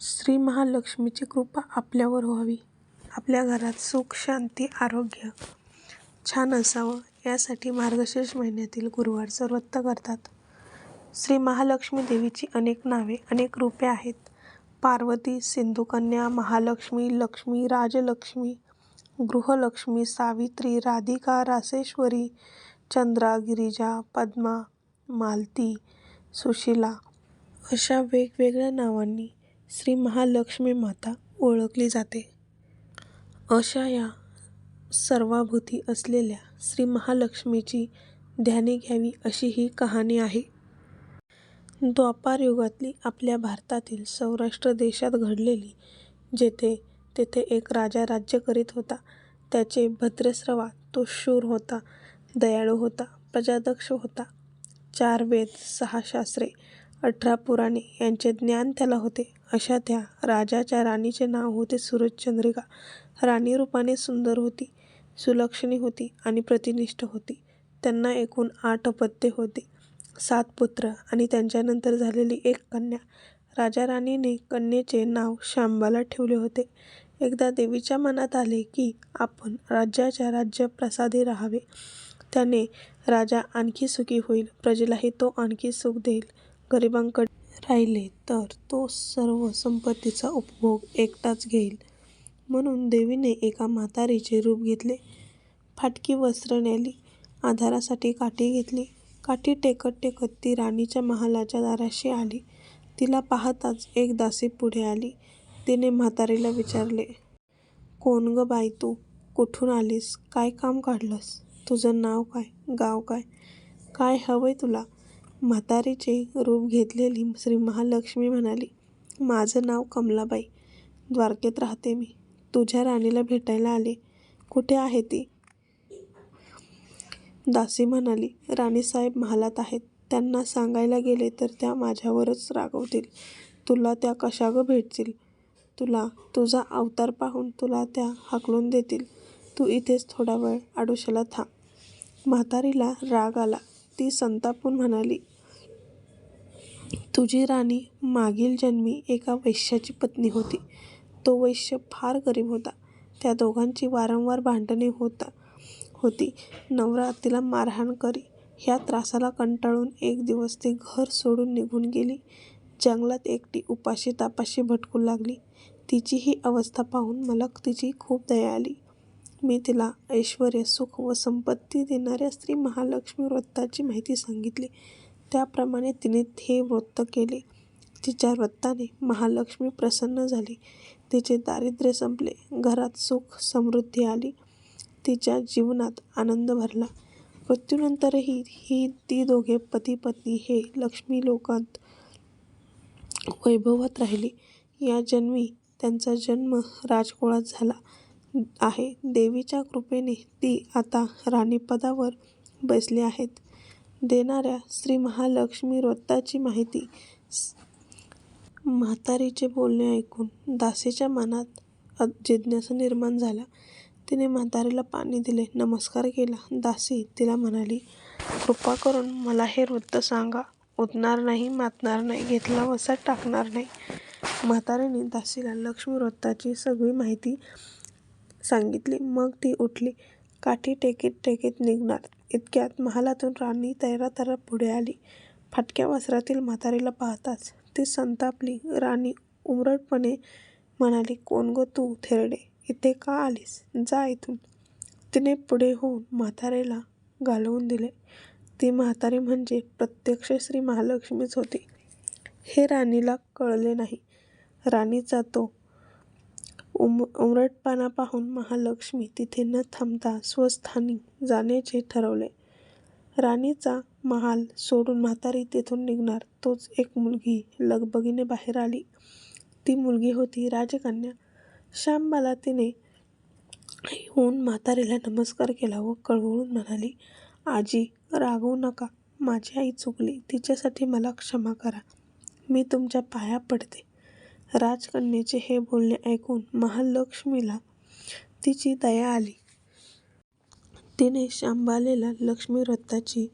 श्री महालक्ष्मीची कृपा आपल्यावर व्हावी. आपल्या घरात सुख, शांती, आरोग्य छान असावं यासाठी मार्गशीर्ष महिन्यातील गुरुवारचं व्रत करतात. श्री महालक्ष्मी देवीची अनेक नावे, अनेक रूपे आहेत. पार्वती, सिंधुकन्या, महालक्ष्मी, लक्ष्मी, राजलक्ष्मी, गृहलक्ष्मी, सावित्री, राधिका, रासेश्वरी, चंद्रा, गिरिजा, पद्मा, मालती, सुशीला अशा वेगवेगळ्या नावांनी श्री महालक्ष्मीमाता ओळखली जाते. अशा या सर्वाभूती असलेल्या श्री महालक्ष्मीची ध्याने घ्यावी अशी ही कहाणी आहे. द्वापारयुगातली आपल्या भारतातील सौराष्ट्र देशात घडलेली. जेथे तेथे एक राजा राज्य करीत होता. त्याचे भद्रस्रवा तो शूर होता, दयाळू होता, प्रजादक्ष होता. चार वेद, सहा शास्त्रे, अठरा पुराणे यांचे ज्ञान त्याला होते. अशा त्या राजाच्या राणीचे नाव होते सुरचंद्रिका. राणी रूपाने सुंदर होती, सुलक्षणी होती आणि प्रतिनिष्ठ होती. त्यांना एकूण आठ अपत्ये होती, सात पुत्र आणि त्यांच्यानंतर झालेली एक कन्या. राजा-राणीने कन्येचे नाव शांबाला ठेवले होते. एकदा देवीच्या मनात आले की आपण राज्याच्या राज्यप्रासादी राहावे. त्याने राजा आणखी सुखी होईल, प्रजेलाही तो आणखी सुख देईल. गरिबांकडे राहिले तर तो सर्व संपत्तीचा उपभोग एकटाच घेईल. म्हणून देवीने एका म्हातारीचे रूप घेतले. फाटकी वस्त्र नेली, आधारासाठी काठी घेतली. काठी टेकत टेकत ती राणीच्या महालाच्या दाराशी आली. तिला पाहताच एक दासी पुढे आली. तिने म्हातारीला विचारले. कोण गं बाई तू? कुठून आलीस? काय काम काढलंस? तुझं नाव काय? गाव काय? काय हवंय तुला? म्हातारीचे रूप घेतलेली श्री महालक्ष्मी म्हणाली, माझं नाव कमलाबाई. द्वारकेत राहते मी. तुझ्या राणीला भेटायला आले. कुठे आहे ती? दासी म्हणाली, राणीसाहेब महालात आहेत. त्यांना सांगायला गेले तर त्या माझ्यावरच रागावतील. तुला त्या कशा गं भेटतील? तुला तुझा अवतार पाहून तुला त्या हाकलून देतील. तू इथेच थोडा वेळ आडोशाला थांब. म्हातारीला राग आला. ती संतापून म्हणाली, तुझी राणी मागील जन्मी एका वैश्याची पत्नी होती. तो वैश्य फार गरीब होता. त्या दोघांची वारंवार भांडणे होती. नवरा तिला मारहाण करी. ह्या त्रासाला कंटाळून एक दिवस ती घर सोडून निघून गेली. जंगलात एकटी उपाशी-तापाशी भटकू लागली. तिची ही अवस्था पाहून मला तिची खूप दया आली. मी तिला ऐश्वर्य, सुख व संपत्ती देणाऱ्या श्री महालक्ष्मी व्रताची माहिती सांगितली. त्याप्रमाणे तिने हे व्रत केले. तिच्या व्रताने महालक्ष्मी प्रसन्न झाली. तिचे दारिद्र्य संपले. घरात सुख समृद्धी आली. तिच्या जीवनात आनंद भरला. मृत्यूनंतरही ती दोघे पती-पत्नी हे लक्ष्मीलोकात वैभवात राहिली. या जन्मी त्यांचा जन्म राजकुळात झाला आहे. देवीच्या कृपेने ती आता राणीपदावर बसली आहेत. देणाऱ्या श्री महालक्ष्मी व्रताची माहिती म्हातारीचे बोलणे ऐकून दासीच्या मनात जिज्ञासा निर्माण झाला तिने म्हातारीला पाणी दिले, नमस्कार केला. दासी तिला म्हणाली, कृपा करून मला हे व्रत सांगा. उठणार नाही, मातणार नाही, घेतला वसा टाकणार नाही. म्हातारीने दासीला लक्ष्मी व्रताची सगळी माहिती सांगितली. मग ती उठली. काठी टेकीत टेकीत निघणार इतक्यात महालातून राणी तैरातैरा पुढे आली. फाटक्या वस्त्रातील म्हातारीला पाहताच ती संतापली. राणी उमरटपणे म्हणाली, कोण गं तू थेरडे? इथे का आलीस? जा इथून. तिने पुढे होऊन म्हातारीला घालवून दिले. ती म्हातारी म्हणजे प्रत्यक्ष श्री महालक्ष्मीच होती. हे राणीला कळले नाही. राणीचा तो उम उमरटपणा पाहून महालक्ष्मी तिथे न थांबता स्वस्थानी जाण्याचे ठरवले. राणीचा महाल सोडून म्हातारी तेथून निघणार तोच एक मुलगी लगबगीने बाहेर आली. ती मुलगी होती राजकन्या शांबाला. तिने येऊन म्हातारीला नमस्कार केला व कळवळून म्हणाली, आजी, रागवू नका. माझी आई चुकली. तिच्यासाठी मला क्षमा करा. मी तुमच्या पाया पडते. राजकन्येचे हे बोलणे ऐकून महालक्ष्मीला तिची दया आली. तिने शांबालेला लक्ष्मी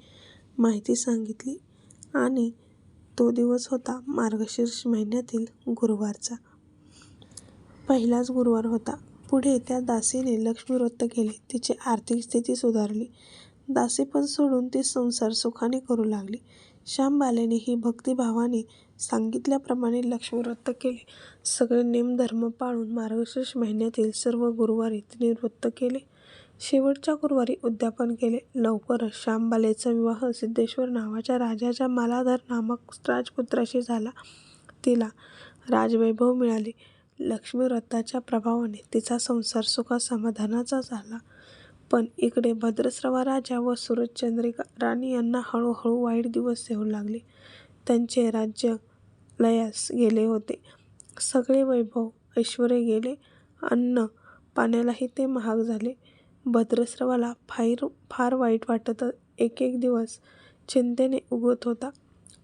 माहिती सांगितली आणि तो दिवस होता मार्गशीर्ष महिन्यातील गुरुवारचा. पहिलाच गुरुवार होता. पुढे त्या दासीने लक्ष्मीव्रत केले. तिची आर्थिक स्थिती सुधारली. दासीपण सोडून ती संसार सुखाने करू लागली. श्यामबाईनेही भक्तिभावाने सांगितल्याप्रमाणे लक्ष्मीव्रत केले. सगळे नेमधर्म पाळून मार्गशीर्ष महिन्यातील सर्व गुरुवारी तिने व्रत केले. शेवटच्या गुरुवारी उद्यापन केले. लवकरच श्यामबालेचा विवाह सिद्धेश्वर नावाच्या राजाच्या मालाधर नामक राजपुत्राशी झाला. तिला राजवैभव मिळाले. लक्ष्मीव्रताच्या प्रभावाने तिचा संसार सुखसमाधानाचा झाला. पण इकडे भद्रश्रवा राजा व सूरजचंद्रिका राणी यांना हळूहळू वाईट दिवस येऊ लागले. त्यांचे राज्य लयास गेले होते. सगळे वैभव, ऐश्वर्य गेले. अन्न पाण्यालाही ते महाग झाले. भद्रश्रवाला फार वाईट वाटत. एकेक दिवस चिंतेने उगवत होता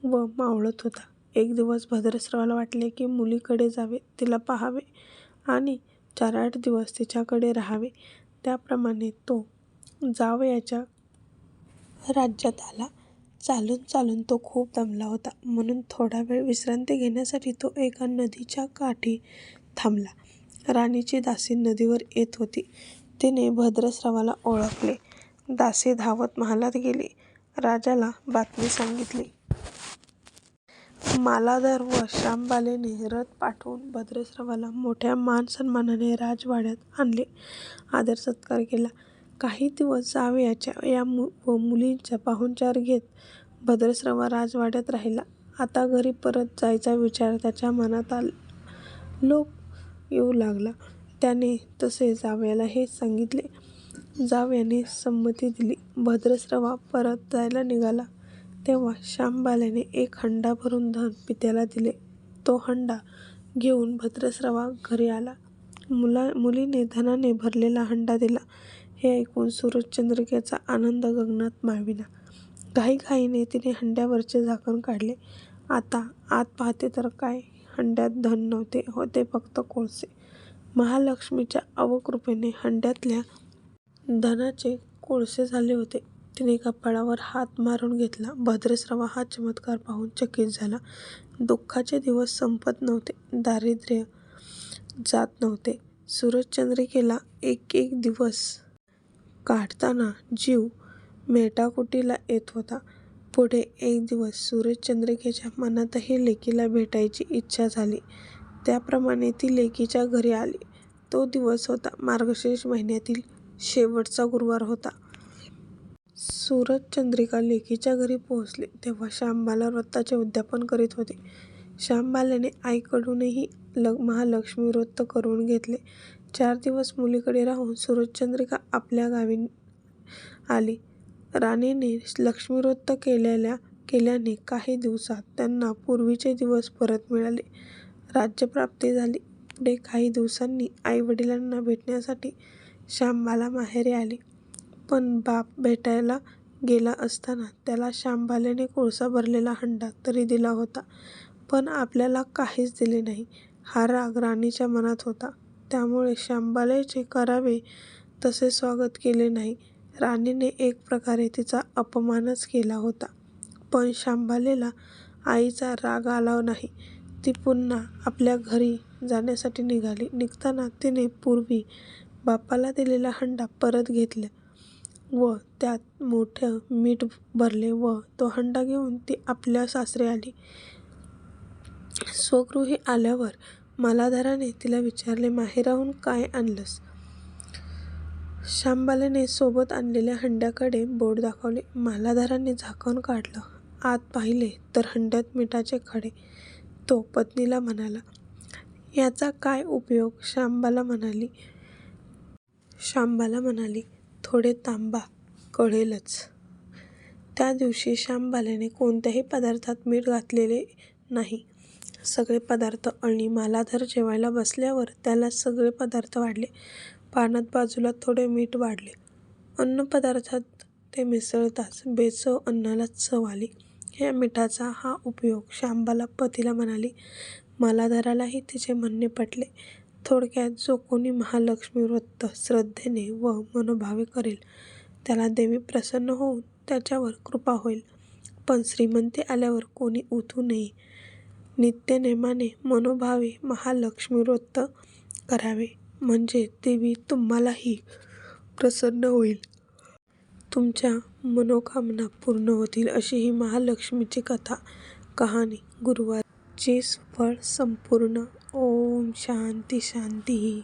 व मावळत होता. एक दिवस भद्रश्रवाला वाटले की मुलीकडे जावे, तिला पाहावे आणि चार-आठ दिवस तिच्याकडे राहावे. त्याप्रमाणे तो जावयाच्या राज्यात आला. चालून चालून तो खूप दमला होता, म्हणून थोडा वेळ विश्रांती घेण्यासाठी तो एका नदीच्या काठी थांबला. राणीची दासी नदीवर येत होती. तिने भद्रस्रावाला ओळखले. दासी धावत महालात गेली. राजाला बातमी सांगितली. मालाधर व श्यामबालेने रथ पाठवून भद्रस्रावाला मोठ्या मानसन्मानाने राजवाड्यात आणले. आदरसत्कार केला. काही दिवस जावयाच्या या व मुलींच्या पाहुणचार घेत भद्रश्रवा राजवाड्यात राहिला. आता घरी परत जायचा विचार त्याच्या मनात लोप येऊ लागला. त्याने तसे जावयाला हे सांगितले. जावयाने संमती दिली. भद्रश्रवा परत जायला निघाला, तेव्हा श्यामबाल्याने एक हंडा भरून धन पित्याला दिले. तो हंडा घेऊन भद्रश्रवा घरी आला. मुलीने धनाने भरलेला हंडा दिला. हे ऐकून सूरजचंद्रिकेचा आनंद गगनात माविला. घाईघाईने तिने हंड्यावरचे झाकण काढले. आता आत पाहते तर काय, हंड्यात धन नव्हते, होते फक्त कोळसे. महालक्ष्मीच्या अवकृपेने हंड्यातल्या धनाचे कोळसे झाले होते. तिने कपाळावर हात मारून घेतला. भद्रश्रवा हा चमत्कार पाहून चकित झाला. दुःखाचे दिवस संपत नव्हते. दारिद्र्य जात नव्हते. सूरजचंद्रिकेला एक एक दिवस काढताना जीव मेटाकुटीला येत होता. पुढे एक दिवस सुरचंद्रिकेच्या मनातही लेकीला भेटायची इच्छा झाली. त्याप्रमाणे ती लेकीच्या घरी आली. तो दिवस होता मार्गशीर्ष महिन्यातील शेवटचा गुरुवार होता. सुरचंद्रिका लेकीच्या घरी पोहोचली तेव्हा श्यामबाला व्रताचे उद्यापन करीत होते श्यामबाईने आईकडूनही महालक्ष्मीव्रत करून घेतले. चार दिवस मुलीकडे राहून सूरजचंद्रिका आपल्या गावी आली. राणीने लक्ष्मीव्रत केल्याने काही दिवसात त्यांना पूर्वीचे दिवस परत मिळाले. राज्यप्राप्ती झाली. पुढे काही दिवसांनी आईवडिलांना भेटण्यासाठी श्यामबाला माहेरी आली. पण बाप भेटायला गेला असताना त्याला श्यामबालेने कोळसा भरलेला हंडा तरी दिला होता, पण आपल्याला काहीच दिले नाही, हा राग राणीच्या मनात होता. त्यामुळे श्यामबाईचे करावे तसे स्वागत केले नाही. राणीने एक प्रकारे तिचा अपमानच केला होता. पण शांबालेला आईचा राग आला नाही. ती पुन्हा आपल्या घरी जाण्यासाठी निघाली. निघताना तिने पूर्वी बापाला दिलेला हंडा परत घेतला व त्यात मोठं मीठ भरले व तो हंडा घेऊन ती आपल्या सासरी आली. स्वगृही आल्यावर मालाधाराने तिला विचारले, माहेराहून काय आणलंस? श्यामबाईने सोबत आणलेल्या हंड्याकडे बोट दाखवले. मालाधराने झाकण काढलं. आत पाहिले तर हंड्यात मिठाचे खडे. तो पत्नीला म्हणाला. याचा काय उपयोग? शांबाला म्हणाली, थोडे तांबा कळेलच. त्या दिवशी श्यामबाईने कोणत्याही पदार्थात मीठ घातलेले नाही. सगळे पदार्थ आणि मालाधर जेवायला बसल्यावर त्याला सगळे पदार्थ वाढले. पानात बाजूला थोडे मीठ वाढले. अन्नपदार्थात ते मिसळताच बेचव अन्नाला चव आली. या मिठाचा हा उपयोग शांबाला पतीला म्हणाली. मालाधरालाही तिचे म्हणणे पटले. थोडक्यात जो कोणी महालक्ष्मीव्रत श्रद्धेने व मनोभावे करेल, त्याला देवी प्रसन्न होऊन त्याच्यावर कृपा होईल. पण श्रीमंती आल्यावर कोणी उठू नये. नित्यनेमाने मनोभावे महालक्ष्मीव्रत करावे. म्हणजे देवी तुम्हालाही प्रसन्न होईल. तुमच्या मनोकामना पूर्ण होतील अशी ही महालक्ष्मीची कथा कहाणी गुरुवारचे सुफळ संपूर्ण. ओम शांती शांती.